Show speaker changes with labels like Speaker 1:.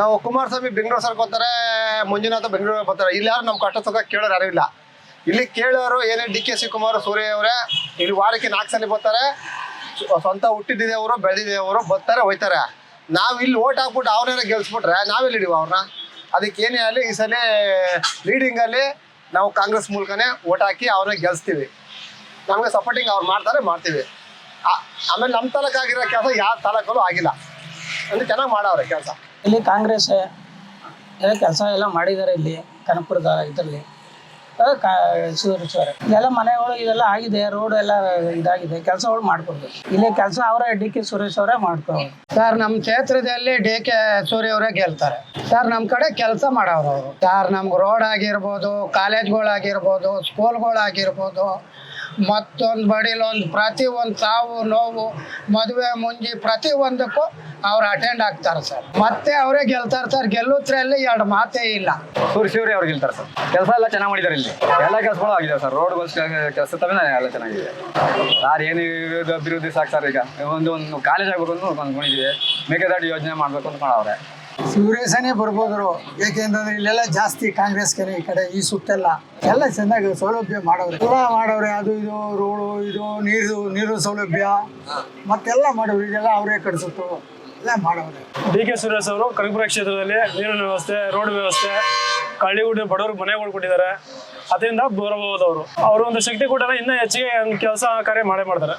Speaker 1: ನಾವು ಕುಮಾರಸ್ವಾಮಿ ಬೆಂಗಳೂರು ಸರ್ಕೋತಾರೆ ಮಂಜುನಾಥ ಬೆಂಗಳೂರು ಬರ್ತಾರೆ ಇಲ್ಲಿ ಯಾರು ನಮ್ಮ ಕಷ್ಟ ಸುಖ ಕೇಳೋರು ಯಾರು ಇಲ್ಲ. ಇಲ್ಲಿ ಕೇಳೋರು ಏನೇ ಡಿ ಕೆ ಶಿವಕುಮಾರ್ ಸೂರ್ಯ ಅವರೇ, ಇಲ್ಲಿ ವಾರಕ್ಕೆ ನಾಲ್ಕು ಸಲ ಬರ್ತಾರೆ. ಸ್ವಂತ ಹುಟ್ಟಿದ್ದಿದೆ ಅವರು, ಬೆಳೆದಿದೆ ಅವರು, ಬರ್ತಾರೆ, ಹೋಯ್ತಾರೆ. ನಾವು ಇಲ್ಲಿ ಓಟ್ ಹಾಕ್ಬಿಟ್ಟು ಅವ್ರನ್ನ ಗೆಲ್ಸ್ಬಿಟ್ರೆ ನಾವೆಲ್ಲಿ ಹಿಡಿವ ಅವ್ರನ್ನ? ಅದಕ್ಕೆ ಏನೇ ಆಗಲಿ ಈ ಸಲ ಲೀಡಿಂಗಲ್ಲಿ ನಾವು ಕಾಂಗ್ರೆಸ್ ಮೂಲಕನೇ ಓಟ್ ಹಾಕಿ ಅವ್ರನ್ನ ಗೆಲ್ಸ್ತೀವಿ. ನಮಗೆ ಸಪೋರ್ಟಿಂಗ್ ಅವ್ರು ಮಾಡ್ತಾರೆ, ಮಾಡ್ತೀವಿ. ಆಮೇಲೆ ನಮ್ಮ ತಾಲೂಕಾಗಿರೋ ಕೆಲಸ ಯಾವ ತಾಲೂಕಲ್ಲೂ ಆಗಿಲ್ಲ. ಅಂದ್ರೆ ಚೆನ್ನಾಗಿ ಮಾಡವ್ರೆ ಕೆಲಸ.
Speaker 2: ಇಲ್ಲಿ ಕಾಂಗ್ರೆಸ್, ಎಲ್ಲ ಕೆಲಸ ಎಲ್ಲ ಮಾಡಿದ್ದಾರೆ ಇಲ್ಲಿ, ಕನಕಪುರದ ಇದರಲ್ಲಿ. ಸರ್ ಇಲ್ಲೆಲ್ಲ ಮನೆಗಳು ಇದೆಲ್ಲ ಆಗಿದೆ ರೋಡ್ ಎಲ್ಲ ಇದಾಗಿದೆ, ಕೆಲಸಗಳು ಮಾಡ್ಕೊಡ್ಬೇಕು ಇಲ್ಲಿ ಕೆಲಸ ಅವರೇ ಡಿ ಕೆ ಸುರೇಶ್ ಅವರೇ ಮಾಡ್ಕೊಳ್ಳೋದು
Speaker 3: ಸರ್, ನಮ್ಮ ಕ್ಷೇತ್ರದಲ್ಲಿ ಡಿ ಕೆ ಸೂರ್ಯ ಅವರೇ ಗೆಲ್ತಾರೆ. ಸರ್, ನಮ್ಮ ಕಡೆ ಕೆಲಸ ಮಾಡೋರು ಅವರು. ಸರ್, ನಮ್ಗೆ ರೋಡ್ ಆಗಿರ್ಬೋದು ಕಾಲೇಜ್ಗಳಾಗಿರ್ಬೋದು ಸ್ಕೂಲ್ಗಳಾಗಿರ್ಬೋದು ಮತ್ತೊಂದು ಬಡಿಲೊಂದು ಪ್ರತಿ ಒಂದು ಸಾವು, ನೋವು, ಮದುವೆ ಮುಂಜಿ ಪ್ರತಿ ಒಂದಕ್ಕೂ ಅವ್ರು ಅಟೆಂಡ್ ಆಗ್ತಾರೆ ಸರ್. ಮತ್ತೆ ಅವರೇ ಗೆಲ್ತಾರೆ ಸರ್. ಗೆಲ್ಲುತ್ರಲ್ಲಿ ಎರಡು ಮಾತೇ ಇಲ್ಲ.
Speaker 4: ಸೂರ್ಯ ಶಿವರಿ ಅವ್ರು ಗೆಲ್ತಾರೆ ಸರ್. ಕೆಲಸ ಎಲ್ಲ ಚೆನ್ನಾಗಿ ಮಾಡಿದ್ದಾರೆ ಇಲ್ಲಿ. ಎಲ್ಲ ಕೆಲಸಗಳು ಆಗಿದೆ ಸರ್. ರೋಡ್ ಬಸ್ ಕೆಲಸ ತವೇ ಎಲ್ಲ ಚೆನ್ನಾಗಿದೆ. ಯಾರು ಏನು ಅಭಿವೃದ್ಧಿ ಸರ್ ಈಗ? ಒಂದು ಒಂದು ಕಾಲೇಜ್ ಆಗ್ಬೇಕು ಅಂತ ಅಂದ್ಕೊಂಡಿದ್ದೀವಿ ಮೇಕೆದಾಟು ಯೋಜನೆ ಮಾಡಬೇಕು ಅಂತ ಮಾಡವ್ರೆ.
Speaker 5: ಶಿವರೇಶನೇ ಬರ್ಬೋದ್ರು. ಯಾಕೆಂತಂದ್ರೆ ಇಲ್ಲೆಲ್ಲ ಜಾಸ್ತಿ ಕಾಂಗ್ರೆಸ್ ಕಡೆ ಈ ಕಡೆ, ಈ ಸುತ್ತೆಲ್ಲ. ಎಲ್ಲ ಚೆನ್ನಾಗಿ ಸೌಲಭ್ಯ ಮಾಡವ್ರೆ. ಎಲ್ಲ ಮಾಡವ್ರೆ, ಅದು ಇದು, ರೋಡು, ಇದು, ನೀರು ನೀರು ಸೌಲಭ್ಯ, ಮತ್ತೆಲ್ಲ ಮಾಡವ್ರು. ಇದೆಲ್ಲ ಅವರೇ ಕಟ್ಸುತ್ತು ಎಲ್ಲ ಮಾಡವ್ರೆ.
Speaker 6: ಡಿ ಕೆ ಸುರೇಶ್ ಅವರು ಕನಕಪುರ ಕ್ಷೇತ್ರದಲ್ಲಿ ನೀರಿನ ವ್ಯವಸ್ಥೆ, ರೋಡ್ ವ್ಯವಸ್ಥೆ ಕಳ್ಳಿಗುಡಿ ಬಡವರು ಮನೆಗಳು ಕೊಟ್ಟಿದ್ದಾರೆ. ಅದರಿಂದ ಬರಬಹುದು ಅವರು ಅವರು ಒಂದು ಶಕ್ತಿ ಕೂಡ ಇನ್ನೂ ಹೆಚ್ಚಿಗೆ ಕೆಲಸ ಕಾರ್ಯ ಮಾಡೇ ಮಾಡ್ತಾರೆ.